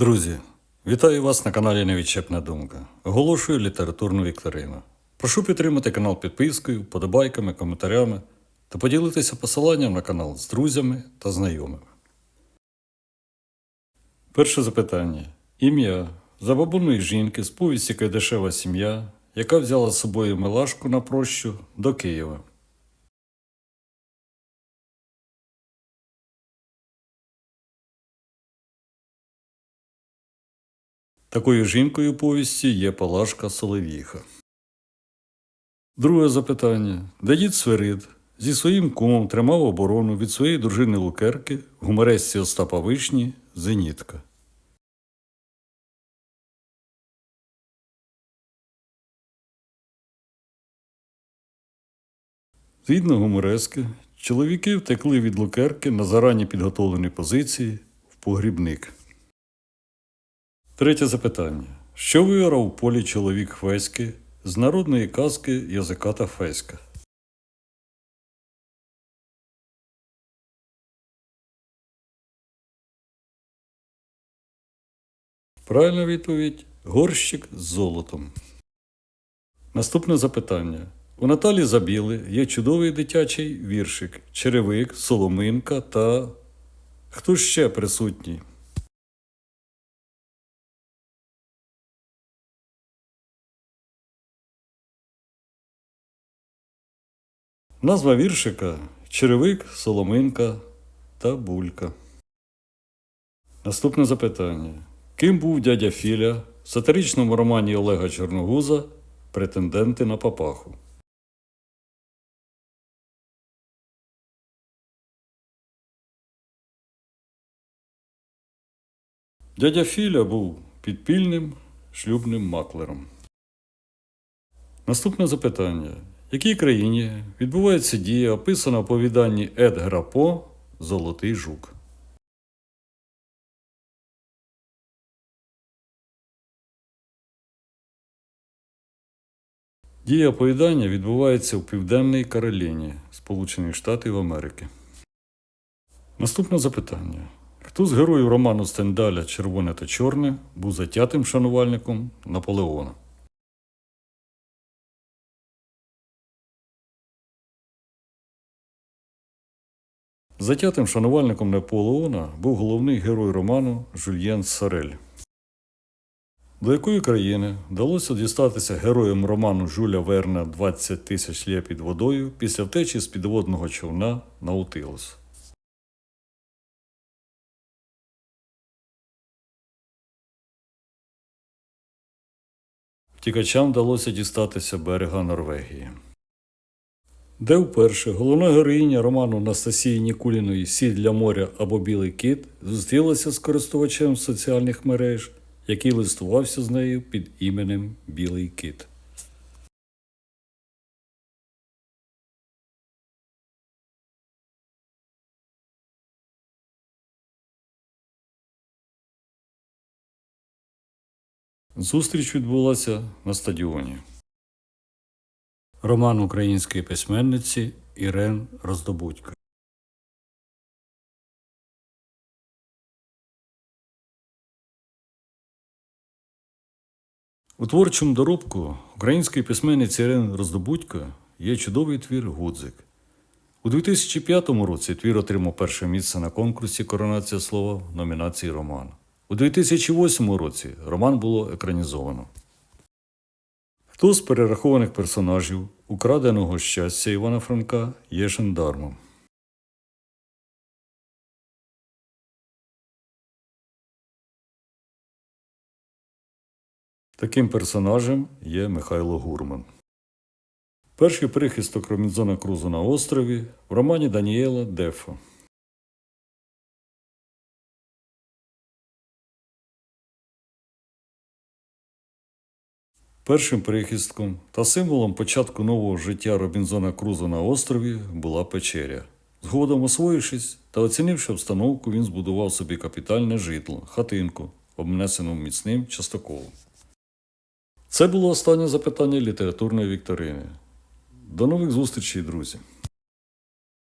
Друзі, вітаю вас на каналі Невідчепна думка. Оголошую літературну вікторину. Прошу підтримати канал підпискою, подобайками, коментарями та поділитися посиланням на канал з друзями та знайомими. Перше запитання. Ім'я забабуної жінки з повісті Кайдашева сім'я, яка взяла з собою Милашку на прощу до Києва. Такою жінкою повісті є Палашка Соловіха. Друге запитання. Дід Сверид зі своїм кумом тримав оборону від своєї дружини Лукерки в гуморесці Остапа Вишні Зенітка. Згідно гуморески, чоловіки втекли від Лукерки на зарані підготовлені позиції в погрібник. Третє запитання. Що виграв у полі чоловік Хвеськи з народної казки Язиката Феська? Правильна відповідь горщик з золотом. Наступне запитання. У Наталі Забіли є чудовий дитячий віршик Черевик, Соломинка та. Хто ще присутній? Назва віршика Черевик, Соломинка та Булька. Наступне запитання. Ким був дядя Філя в сатиричному романі Олега Чорногуза Претенденти на папаху? Дядя Філя був підпільним шлюбним маклером. Наступне запитання. Якій країні відбувається дія, описана в оповіданні Едгара По Золотий жук? Дія оповідання відбувається в Південній Кароліні, Сполучених Штатів Америки. Наступне запитання. Хто з героїв роману Стендаля Червоне та Чорне був затятим шанувальником Наполеона? Затятим шанувальником Наполеона був головний герой роману Жюльєн Сорель. До якої країни вдалося дістатися героям роману Жюля Верна «20 тисяч лє під водою після втечі з підводного човна Наутилус? Втікачам вдалося дістатися берега Норвегії. Де вперше головна героїня роману Анастасії Нікуліної Сіль для моря або Білий кіт зустрілася з користувачем соціальних мереж, який листувався з нею під іменем Білий кіт. Зустріч відбулася на стадіоні. Роман української письменниці Ірен Роздобудько. У творчому доробку української письменниці Ірен Роздобудько є чудовий твір Гудзик. У 2005 році твір отримав перше місце на конкурсі Коронація слова в номінації Роман. У 2008 році роман було екранізовано. Хто з перерахованих персонажів украденого щастя Івана Франка є жандармом? Таким персонажем є Михайло Гурман. Перший прихисток Ромінзона Крузо на острові в романі Даніела Дефо. Першим прихистком та символом початку нового життя Робінзона Крузо на острові була печеря. Згодом освоївшись та оцінивши обстановку, він збудував собі капітальне житло, хатинку, обнесену міцним частоколом. Це було останнє запитання літературної вікторини. До нових зустрічей, друзі!